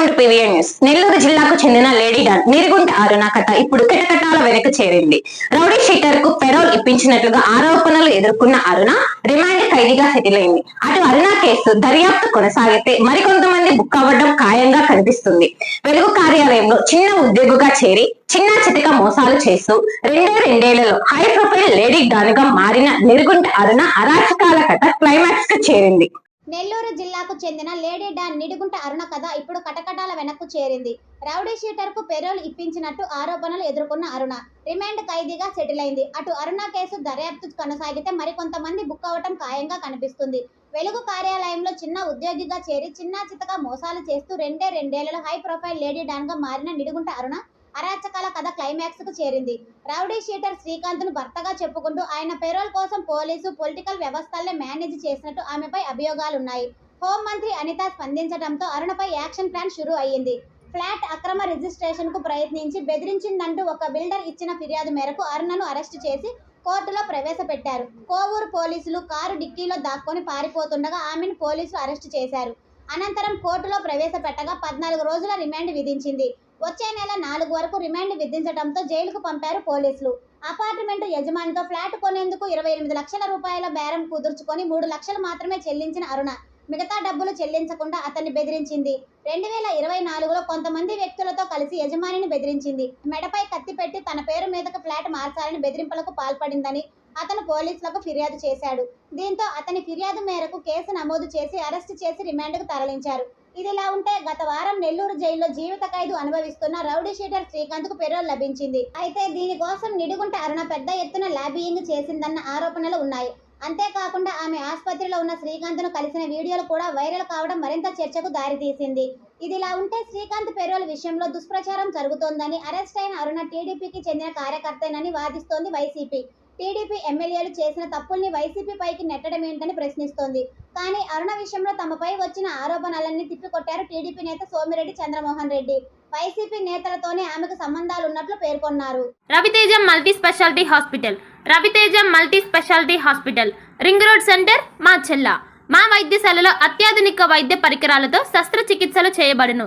Welcome to PVN news Nellore జిల్లాకు చెందిన lady don నిరుగుంట అరుణ కథ ఇప్పుడు కిటకటాల వెనక చేరింది. రౌడీ షీటర్కు పెరోల్ ఇప్పించినట్లుగా ఆరోపణలు ఎదుర్కొన్న అరుణ రిమాండ్ ఖైదీగా సెటిల్ అయింది. అటు అరుణ కేసు దర్యాప్తు కొనసాగితే మరికొంతమంది బుక్ అవ్వడం ఖాయంగా కనిపిస్తుంది. వెలుగు కార్యాలయంలో చిన్న ఉద్యోగిగా చేరి చిన్న చితక మోసాలు చేస్తూ రెండే రెండేళ్ళలో హై ప్రొఫైల్ లేడీ డాన్గా మారిన నిరుగుంట అరుణ అరాచకాల కథ క్లైమాక్స్కు చేరింది. నెల్లూరు జిల్లాకు చెందిన లేడీ డాన్ నిడుగుంట అరుణ కథ ఇప్పుడు కటకటాల వెనక్కు చేరింది. రౌడీ షీటర్కు పెరోల్ ఇప్పించినట్టు ఆరోపణలు ఎదుర్కొన్న అరుణ. రిమాండ్ ఖైదీగా సెటిల్ అయింది. అటు అరుణ కేసు దర్యాప్తు కొనసాగితే మరికొంతమంది బుక్ అవటం ఖాయంగా కనిపిస్తుంది. వెలుగు కార్యాలయంలో చిన్న ఉద్యోగిగా చేరి చిన్న చితక మోసాలు చేస్తూ రెండే రెండేళ్ళలో హై ప్రొఫైల్ లేడీ డాన్గా మారిన నిడుగుంట అరుణ అరాచకాల కథ క్లైమాక్స్కు చేరింది. రౌడీ షీటర్ శ్రీకాంత్ను భర్తగా చెప్పుకుంటూ ఆయన పెరోల్ కోసం పోలీసు పొలిటికల్ వ్యవస్థలనే మేనేజ్ చేసినట్టు ఆమెపై అభియోగాలున్నాయి. హోంమంత్రి అనిత స్పందించడంతో అరుణపై యాక్షన్ ప్లాన్ షురూ అయ్యింది. ఫ్లాట్ అక్రమ రిజిస్ట్రేషన్కు ప్రయత్నించి బెదిరించిందంటూ ఒక బిల్డర్ ఇచ్చిన ఫిర్యాదు మేరకు అరుణను అరెస్టు చేసి కోర్టులో ప్రవేశపెట్టారు. కోవూరు పోలీసులు కారు డిక్కీలో దాక్కొని పారిపోతుండగా ఆమెను పోలీసులు అరెస్టు చేశారు. అనంతరం కోర్టులో ప్రవేశపెట్టగా పద్నాలుగు రోజుల రిమాండ్ విధించింది. వచ్చే నెల నాలుగు వరకు రిమాండ్ విధించడంతో జైలుకు పంపారు పోలీసులు. అపార్ట్మెంట్ యజమానితో ఫ్లాట్ కొనేందుకు ఇరవై ఎనిమిది లక్షల రూపాయల బేరం కుదుర్చుకొని మూడు లక్షలు మాత్రమే చెల్లించిన అరుణ మిగతా డబ్బులు చెల్లించకుండా అతన్ని బెదిరించింది. రెండు వేల ఇరవై నాలుగులో కొంతమంది వ్యక్తులతో కలిసి యజమానిని బెదిరించింది. మెడపై కత్తి పెట్టి తన పేరు మీదకు ఫ్లాట్ మార్చాలని బెదిరింపులకు పాల్పడిందని అతను పోలీసులకు ఫిర్యాదు చేశాడు. దీంతో అతని ఫిర్యాదు మేరకు కేసు నమోదు చేసి అరెస్టు చేసి రిమాండ్కు తరలించారు. ఇదిలా ఉంటే గత వారం నెల్లూరు జైల్లో జీవిత ఖైదు అనుభవిస్తున్న రౌడీ షీటర్ శ్రీకాంత్కు పెరోల్ లభించింది. అయితే దీనికోసం నిడుగుంట అరుణ పెద్ద ఎత్తున లాబియింగ్ చేసిందన్న ఆరోపణలు ఉన్నాయి. అంతేకాకుండా ఆమె ఆసుపత్రిలో ఉన్న శ్రీకాంత్ను కలిసిన వీడియోలు కూడా వైరల్ కావడం మరింత చర్చకు దారితీసింది. ఇదిలా ఉంటే శ్రీకాంత్ పెరోల్ విషయంలో దుష్ప్రచారం జరుగుతోందని అరెస్ట్ అయిన అరుణ టీడీపీకి చెందిన కార్యకర్తేనని వాదిస్తోంది వైసీపీ. టీడీపీ ఎమ్మెల్యేలు చేసిన తప్పుల్ని వైసీపీ పైకి నెట్టడం ఏంటని ప్రశ్నిస్తోంది. కానీ అరుణ విషయంలో తమపై వచ్చిన ఆరోపణలన్నీ తిప్పికొట్టారు టీడీపీ నేత సోమిరెడ్డి చంద్రమోహన్ రెడ్డి. వైసీపీ నేతలతోనే ఆమెకు సంబంధాలు ఉన్నట్లు పేర్కొన్నారు. Raviteja multi speciality hospital Raviteja multi speciality hospital ring road centre మా చెల్ల. మా వైద్యశాలలో అత్యాధునిక వైద్య పరికరాలతో శస్త్రచికిత్సలు చేయబడును.